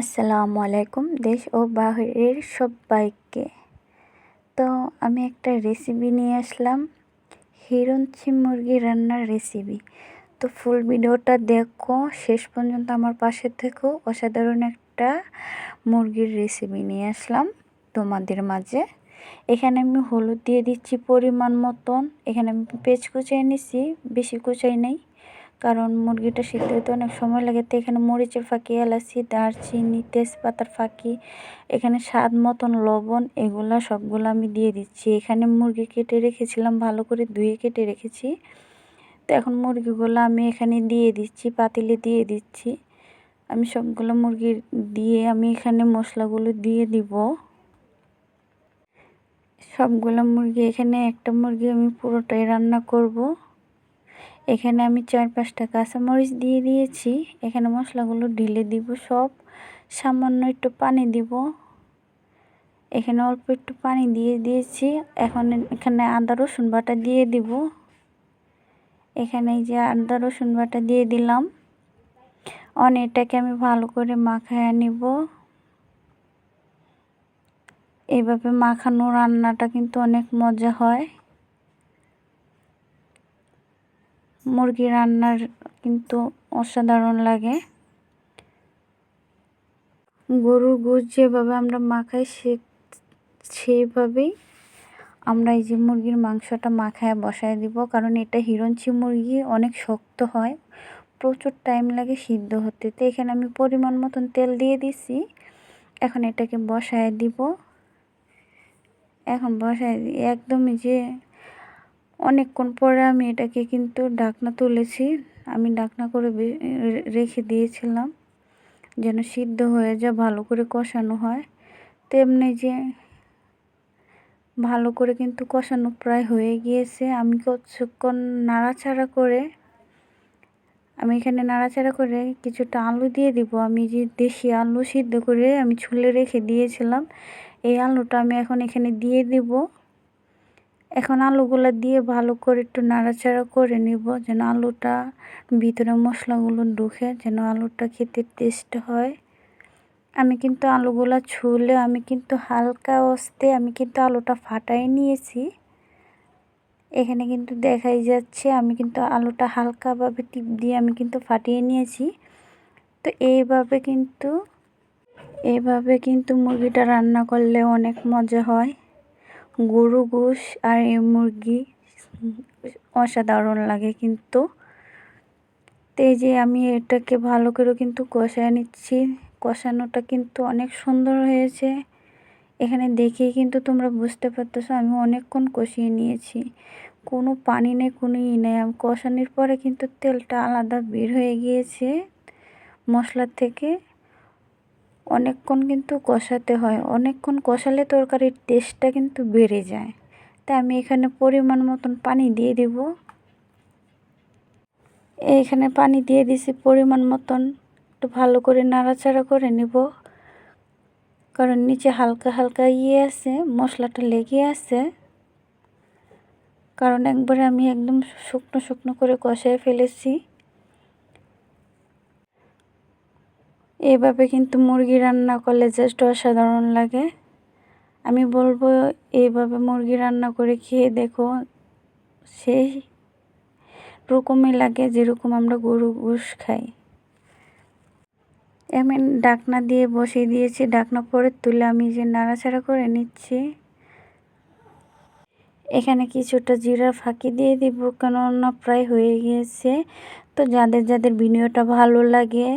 আসসালামু আলাইকুম, দেশ ও বাহিরের সবাইকে। তো আমি একটা রেসিপি নিয়ে আসলাম হিরঞ্চি মুরগি রান্নার রেসিপি তো ফুল ভিডিওটা দেখো, শেষ পর্যন্ত আমার পাশে থেকেও অসাধারণ একটা মুরগির রেসিপি নিয়ে আসলাম তোমাদের মাঝে। এখানে আমি হলুদ দিয়ে দিচ্ছি পরিমাণ মতন, এখানে আমি পেঁচ কুচাই নিছি, বেশি কুচাই নেই। কারণ মুরগিটা সিদ্ধ হতে অনেক সময় লাগে, তো এখানে মরিচের ফাঁকি, এলাচি, দারচিনি, তেজপাতার ফাঁকি, এখানে স্বাদ মতন লবণ, এগুলা সবগুলো আমি দিয়ে দিচ্ছি। এখানে মুরগি কেটে রেখেছিলাম, ভালো করে ধুয়ে কেটে রেখেছি। তো এখন মুরগিগুলো আমি এখানে দিয়ে দিচ্ছি, পাতিলে দিয়ে দিচ্ছি। আমি সবগুলো মুরগি দিয়ে আমি এখানে মশলাগুলো দিয়ে দিব। সবগুলো মুরগি, এখানে একটা মুরগি আমি পুরোটাই রান্না করব। এখানে আমি চার পাঁচটা কাঁচামরিচ দিয়ে দিয়েছি। এখানে মশলাগুলো ঢেলে দিব সব। সামান্য একটু পানি দিব। এখানে অল্প একটু পানি দিয়ে দিয়েছি। এখন এখানে আদা, রসুন বাটা দিয়ে দিব। এখানে এই যে আদা, রসুন বাটা দিয়ে দিলাম। অন এটাকে আমি ভালো করে মাখায় নিব। এইভাবে মাখানো রান্নাটা কিন্তু অনেক মজা হয়। মুরগি রান্নার কিন্তু অসাধারণ লাগে। গরুর গুজ যেভাবে আমরা মাখাই সে সেইভাবেই আমরা এই যে মুরগির মাংসটা মাখায় বসায় দিব, কারণ এটা হিরঞ্চি মুরগি, অনেক শক্ত হয়, প্রচুর টাইম লাগে সিদ্ধ হতে। তো এখানে আমি পরিমাণ মতন তেল দিয়ে দিছি, এখন এটাকে বসায় দিব। এখন বসায় একদমই যে অনেকক্ষণ পরে আমি এটাকে কিন্তু ডাকনা তুলেছি। আমি ডাকনা করে রেখে দিয়েছিলাম যেন সিদ্ধ হয়ে যা ভালো করে কষানো হয়। তেমনি যে ভালো করে কিন্তু কষানো প্রায় হয়ে গিয়েছে। আমি কিছুক্ষণ নাড়াচাড়া করে, আমি এখানে নাড়াচাড়া করে কিছুটা আলু দিয়ে দিব। আমি যে দেশি আলু সিদ্ধ করে আমি ছুলে রেখে দিয়েছিলাম, এই আলুটা আমি এখন এখানে দিয়ে দিব। এখন আলুগুলো দিয়ে ভালো করে একটু নাড়াচাড়া করে নিব, যেন আলুটা ভিতরে মশলাগুলো ঢুকে, যেন আলুটা খেতে টেস্ট হয়। আমি কিন্তু আলুগুলো ছুলে, আমি কিন্তু হালকা অস্তে, আমি কিন্তু আলুটা ফাটাই নিয়েছি। এখানে কিন্তু দেখাই যাচ্ছে, আমি কিন্তু আলুটা হালকাভাবে টিপ দিয়ে আমি কিন্তু ফাটিয়ে নিয়েছি। তো এইভাবে কিন্তু এইভাবে কিন্তু মুরগিটা রান্না করলে অনেক মজা হয়। গরু, গোশ আর এই মুরগি অসাধারণ লাগে কিন্তু। তো যে আমি এটাকে ভালো করে কিন্তু কষায় নিচ্ছি। কষানোটা কিন্তু অনেক সুন্দর হয়েছে। এখানে দেখেই কিন্তু তোমরা বুঝতে পারতেছো আমি অনেকক্ষণ কষিয়ে নিয়েছি। কোনো পানি নেই, কোনো ই নেই। কষানোর পরে কিন্তু তেলটা আলাদা বের হয়ে গিয়েছে মশলার থেকে। অনেকক্ষণ কিন্তু কষাতে হয়। অনেকক্ষণ কষালে তরকারির টেস্টটা কিন্তু বেড়ে যায়। তাই আমি এখানে পরিমাণ মতন পানি দিয়ে দিব। এইখানে পানি দিয়ে দিছি পরিমাণ মতন। একটু ভালো করে নাড়াচাড়া করে নিব। কারণ নিচে হালকা হালকা ইয়ে আছে, মশলাটা লেগে আছে। কারণ একবারে আমি একদম শুকনো শুকনো করে কষায় ফেলেছি। এইভাবে কিন্তু মুরগি রান্না করলে জাস্ট অসাধারণ লাগে। আমি বলব এইভাবে মুরগি রান্না করে খেয়ে দেখো, সেই রকমই লাগে যেরকম আমরা গরু গোশ খাই। আমি ডাকনা দিয়ে বসিয়ে দিয়েছি, ডাকনা পরে তুলে আমি যে নাড়াচাড়া করে নিচ্ছি। এখানে কিছুটা জিরা ফাঁকি দিয়ে দিব, কেননা প্রায় হয়ে গিয়েছে। তো যাদের যাদের ভিডিওটা ভালো লাগে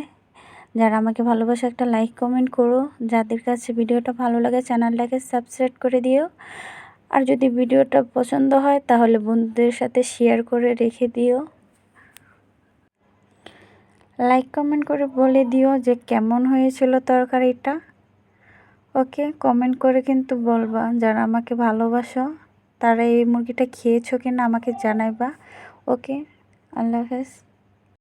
যারা আমাকে ভালোবাসে একটা লাইক কমেন্ট করো। যাদের কাছে ভিডিওটা ভালো লাগে চ্যানেলটাকে সাবস্ক্রাইব করে দিও। আর যদি ভিডিওটা পছন্দ হয়, তাহলে বন্ধুদের সাথে শেয়ার করে রেখে দিও। লাইক কমেন্ট করে বলে দিও যে কেমন হয়েছিল তরকারিটা। ওকে কমেন্ট করে কিন্তু বলবা, যারা আমাকে ভালোবাসো, তারা এই মুরগিটা খেয়েছো কিনা আমাকে জানাইবা। ওকে আল্লাহ হাফেজ।